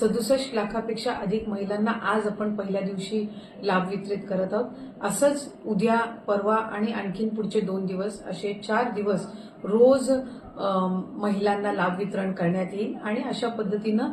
सदुसष्ट लाखापेक्षा अधिक महिलांना आज आपण पहिल्या दिवशी लाभ वितरित करत आहोत. असंच उद्या परवा आणि आणखीन पुढचे दोन दिवस असे चार दिवस रोज महिलांना लाभ वितरण करण्यात येईल आणि अशा पद्धतीनं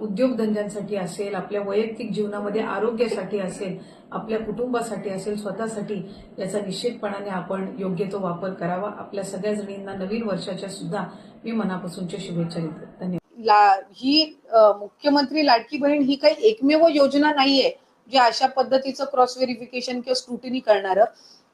उद्योगधंद्यांसाठी असेल आपल्या वैयक्तिक जीवनामध्ये आरोग्यासाठी असेल आपल्या कुटुंबासाठी असेल स्वतःसाठी याचा निश्चितपणाने आपण योग्य तो वापर करावा. आपल्या सगळ्या जणींना नवीन वर्षाच्या सुद्धा मी मनापासूनच्या शुभेच्छा देते. धन्यवाद. ला ही मुख्यमंत्री लाडकी बहीण ही काही एकमेव योजना नाहीये जे अशा पद्धतीचं क्रॉस व्हेरिफिकेशन किंवा स्क्रुटिनी करणार.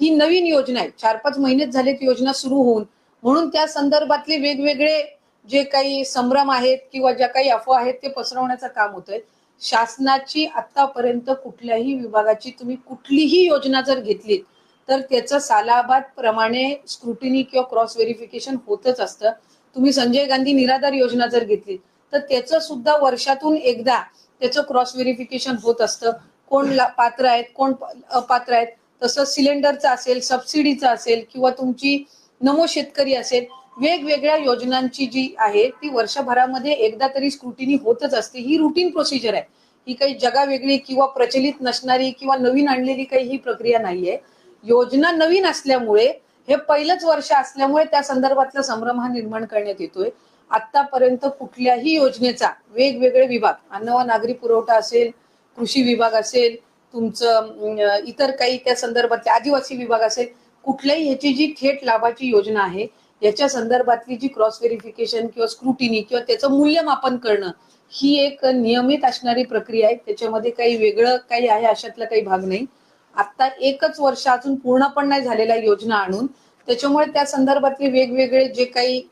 ही नवीन योजना आहे. चार पाच महिनेच झालेत योजना सुरू होऊन. म्हणून त्या संदर्भातले वेगवेगळे जे काही संभ्रम आहेत किंवा ज्या काही अफवा आहेत ते पसरवण्याचं काम होतंय. शासनाची आतापर्यंत कुठल्याही विभागाची तुम्ही कुठलीही योजना जर घेतलीत तर त्याचं सालाबाद प्रमाणे स्क्रुटिनी किंवा क्रॉस व्हेरिफिकेशन होतच असतं. तुम्ही संजय गांधी निराधार योजना जर घेतली तर त्याचं सुद्धा वर्षातून एकदा त्याचं क्रॉस व्हेरिफिकेशन होत असतं. कोण पात्र आहेत कोण अपात्र आहेत तसं सिलेंडरचं असेल सबसिडीचं असेल किंवा तुमची नमो शेतकरी असेल वेगवेगळ्या योजनांची जी आहे ती वर्षभरामध्ये एकदा तरी स्क्रुटिनी होतच असते. ही रुटीन प्रोसिजर आहे. ही काही जगावेगळी किंवा प्रचलित नसणारी किंवा नवीन आणलेली काही ही प्रक्रिया नाहीये. योजना नवीन असल्यामुळे हे पहिलंच वर्ष असल्यामुळे त्या संदर्भातला संभ्रम हा निर्माण करण्यात येतोय. आतापर्यंत कुठल्याही योजनेचा वेगवेगळे विभाग अन्न व नागरी पुरवठा असेल कृषी विभाग असेल तुमचं इतर काही त्या संदर्भातले आदिवासी विभाग असेल कुठल्याही ह्याची जी थेट लाभाची योजना आहे याच्या संदर्भातली जी क्रॉस व्हेरिफिकेशन किंवा स्क्रुटिनी किंवा त्याचं मूल्यमापन करणं ही एक नियमित असणारी प्रक्रिया आहे. त्याच्यामध्ये काही वेगळं काही आहे अशातला काही भाग नाही. आता एकच वर्ष अजून पूर्ण पण नाही झालेल्या योजना आणून त्याच्यामुळे त्या संदर्भातले वेगवेगळे जे काही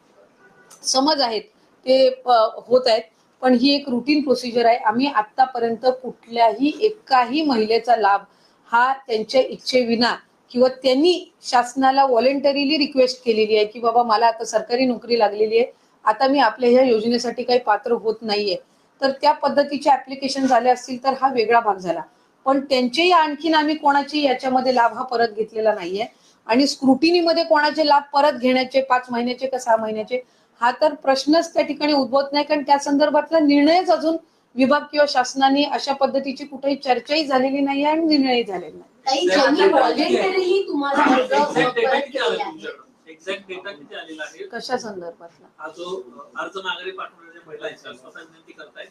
समज आहेत ते होत आहेत. पण ही एक रुटीन प्रोसिजर आहे. आम्ही आतापर्यंत कुठल्याही एकाही महिलेचा लाभ हा त्यांच्या इच्छेविना किंवा त्यांनी शासनाला व्हॉलेंटरीली रिक्वेस्ट केलेली आहे की बाबा मला आता सरकारी नोकरी लागलेली आहे आता मी आपल्या ह्या योजनेसाठी काही पात्र होत नाहीये. तर त्या पद्धतीचे ऍप्लिकेशन झाले असतील तर हा वेगळा भाग झाला. पण त्यांचेही आणखीन आम्ही कोणाची याच्यामध्ये लाभ हा परत घेतलेला नाहीये. आणि स्क्रुटिनीमध्ये कोणाचे लाभ परत घेण्याचे पाच महिन्याचे का सहा महिन्याचे हा तर प्रश्नच त्या ठिकाणी उद्भवत नाही. कारण त्या संदर्भातला निर्णयच अजून विभाग किंवा शासनाने अशा पद्धतीची कुठेही चर्चाही झालेली नाही आणि निर्णयही झालेला नाही. काही ज्यांनी व्हॉलेंटरीली तुम्हाला अर्ज एक्झॅक्ट डेटा परत किती केले आला आहे तुमच्याकडे? एक्झॅक्ट डेटा किती आलेला आहे? कशा संदर्भातला? हा जो अ, अर्ज माघारी पाठवणाऱ्या महिला आहेत त्या स्वतः विनंती करतायत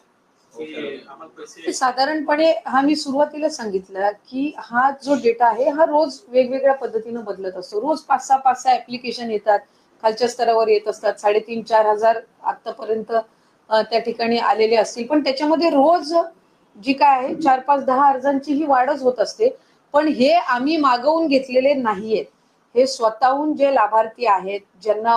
की आम्हाला पैसे साधारणपणे हा मी सुरुवातीला सांगितलं की हा जो डेटा आहे हा रोज वेगवेगळ्या पद्धतीनं बदलत असतो. रोज पाच सहा पाच सहा ऍप्लिकेशन येतात. खालच्या स्तरावर येत असतात. साडेतीन चार हजार आतापर्यंत त्या ठिकाणी आलेले असतील. पण त्याच्यामध्ये रोज जी काय आहे चार पाच दहा अर्जांची ही वाढच होत असते. पण हे आम्ही मागवून घेतलेले नाहीयेत. हे स्वतःहून जे लाभार्थी आहेत ज्यांना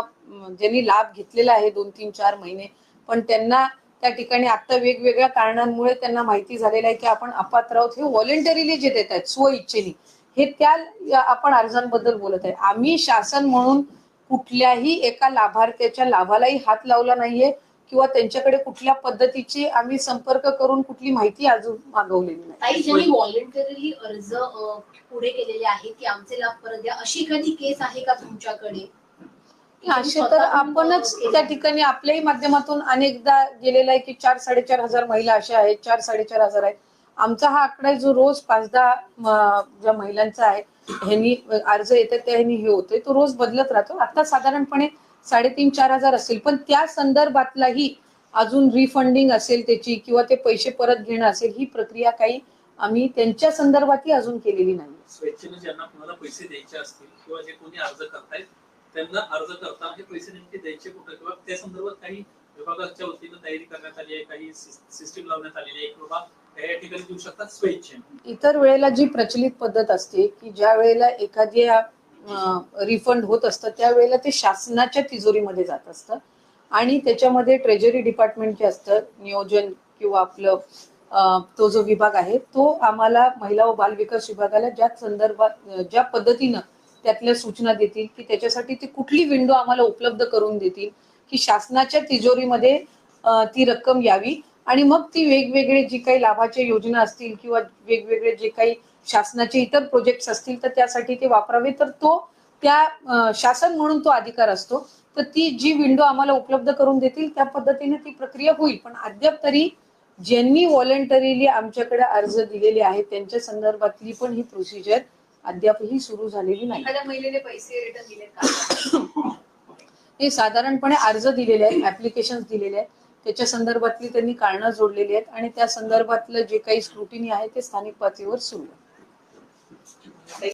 ज्यांनी लाभ घेतलेला आहे दोन तीन चार महिने पण त्यांना त्या ठिकाणी आता वेगवेगळ्या कारणांमुळे त्यांना माहिती झालेलं आहे की आपण अपात्र आहोत. हे व्हॉलेंटरीली जे देत आहेत स्व इच्छेने हे त्या आपण अर्जांबद्दल बोलत आहे. आम्ही शासन म्हणून कुठल्याही एका लाभार्थ्याच्या लाभालाही हात लावला नाहीये. किंवा त्यांच्याकडे कुठल्या पद्धतीची आम्ही संपर्क करून कुठली माहिती अजून मागवलेली नाही. काही ज्यांनी व्हॉलेंटरीली अर्ज अ, पुढे केलेले आहेत की आमचे लाभ परत द्या. अशी एखादी केस आहे का तुमच्याकडे? असे तर आपणच त्या ठिकाणी आपल्याही माध्यमातून अनेकदा गेलेलं आहे की चार साडेचार हजार महिला अशा आहेत चार साडेचार हजार आहेत. आमचा हा आकडा जो रोज पाच दहा म, ज्या महिलांचा आहे ह्यांनी अर्ज येतात त्या ह्यांनी हे होतोय तो रोज बदलत राहतो. आता साधारणपणे साडेतीन चार हजार असेल. पण त्या संदर्भातलाही अजून रिफंडिंग असेल त्याची किंवा ते पैसे परत घेणं असेल ही प्रक्रिया काही आम्ही त्यांच्या संदर्भातही अजून केलेली नाही. स्वेच्छेने ज्यांना कुणाला पैसे द्यायचे असतील किंवा जे कोणी अर्ज करतायत त्यांना अर्ज करताना हे पैसे नेमके द्यायचे कुठे किंवा त्या संदर्भात काही विभागाच्या वतीनं तयारी करण्यात आली आहे काही सिस्टीम लावण्यात आलेली आहे की बाबा हे या ठिकाणी देऊ शकतात स्वेच्छेने. इतर वेळेला जी प्रचलित पद्धत असते की ज्या वेळेला एखाद्या रिफंड होत असतं त्यावेळेला ते शासनाच्या तिजोरीमध्ये जात असतं. आणि त्याच्यामध्ये ट्रेजरी डिपार्टमेंट जे असतं नियोजन किंवा आपलं तो जो विभाग आहे तो आम्हाला महिला व बाल विकास विभागाला ज्या संदर्भात ज्या पद्धतीनं त्यातल्या सूचना देतील की त्याच्यासाठी ती कुठली विंडो आम्हाला उपलब्ध करून देतील की शासनाच्या तिजोरीमध्ये ती रक्कम यावी. आणि मग ती वेगवेगळे जी काही लाभाच्या योजना असतील किंवा वेगवेगळे जे काही शासनाचे इतर प्रोजेक्ट्स असतील तर त्यासाठी ते वापरावे. तर तो त्या शासन म्हणून तो अधिकार असतो. तर ती जी विंडो आम्हाला उपलब्ध करून देतील त्या पद्धतीने ती प्रक्रिया होईल. पण अद्याप तरी ज्यांनी व्हॉलेंटरीली आमच्याकडे अर्ज दिलेले आहेत त्यांच्या संदर्भातली पण ही प्रोसिजर अद्यापही सुरू झालेली नाही. पैसे रिटर्न दिले का? हे साधारणपणे अर्ज दिलेले आहेत ऍप्लिकेशन दिलेले आहेत. त्याच्या संदर्भातली त्यांनी कारणं जोडलेली आहेत आणि त्या संदर्भातलं जे काही स्क्रुटिनी आहे ते स्थानिक पातळीवर सुरू आहे.